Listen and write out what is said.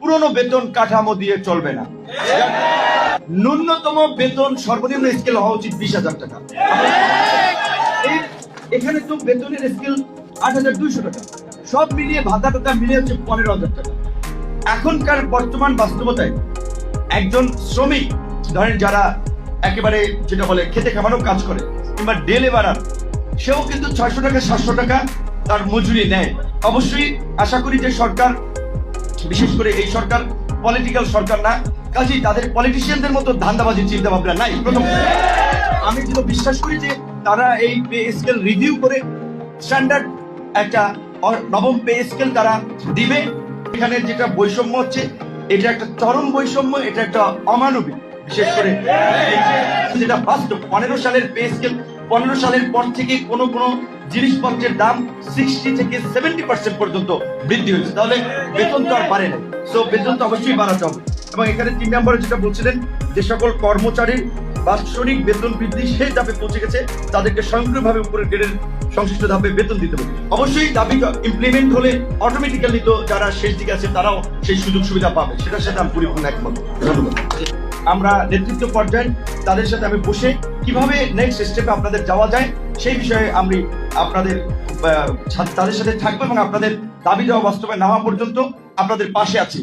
পুরনো বেতন কাঠামো দিয়ে চলবে না। ন্যূনতম বেতন সর্বনিম্ন স্কেল হওয়া উচিত বিশ হাজার টাকা। এখানে তো বেতনের স্কেল আট হাজার দুইশো টাকা। সব মিলিয়ে ভাতা টাকা মিলিয়ে হচ্ছে পনেরো হাজার টাকা। এখনকার বর্তমান বাস্তবতায় একজন শ্রমিক, ধরেন যারা একেবারে যেটা বলে খেতে খামানো কাজ করে, কিংবা ডে লেবারার সেও কিন্তু ছয়শো টাকা, সাতশো টাকা তার মজুরি নেয়। অবশ্যই আশা করি যে সরকার বিশেষ করে এই সরকার পলিটিক্যাল সরকার না কাজেই তাদের পলিটিশিয়ানদের মতো ধান্দাবাজির চিন্তা ভাবনা নাই। প্রথম আমি যেটা বিশ্বাস করি যে তারা এই পে স্কেল রিভিউ করে স্ট্যান্ডার্ড একটা নবম পে স্কেল তারা দিবে। এখানে যেটা বৈষম্য হচ্ছে, এটা একটা চরম বৈষম্য, এটা একটা অমানবিক। বিশেষ করে যেটা বাস্তব, পনেরো সালের পে স্কেল পনেরো সালের পর থেকে কোনো কোনো জিনিসপত্রের দাম সিক্সটি থেকে সেভেন্টি পার্সেন্ট পর্যন্ত বৃদ্ধি হয়েছে। তাহলে বেতন তো আর বাড়ে না। সো বেতন তো অবশ্যই বাড়াতে হবে। এবং এখানে তিন নম্বরে যেটা বলছিলেন, যে সকল কর্মচারীর বাৎসরিক বেতন বৃদ্ধি সেই ধাপে পৌঁছে গেছে। তাদেরকে স্বয়ংক্রিয়ভাবে উপরের গ্রেডের সংশ্লিষ্ট ধাপে বেতন দিতে হবে। অবশ্যই দাবি ইমপ্লিমেন্ট হলে অটোমেটিক্যালি তো যারা শেষ দিকে আছে, তারাও সেই সুযোগ সুবিধা পাবে। সেটার সাথে আমি পরিপূর্ণ একমত। ধন্যবাদ। আমরা নেতৃত্ব পর্যায়ে তাদের সাথে আমি বসে কীভাবে নেক্সট স্টেপে আপনাদের যাওয়া যায়, সেই বিষয়ে আমি আপনাদের তাদের সাথে থাকব এবং আপনাদের দাবি দেওয়া বাস্তবে নেওয়া পর্যন্ত আপনাদের পাশে আছি।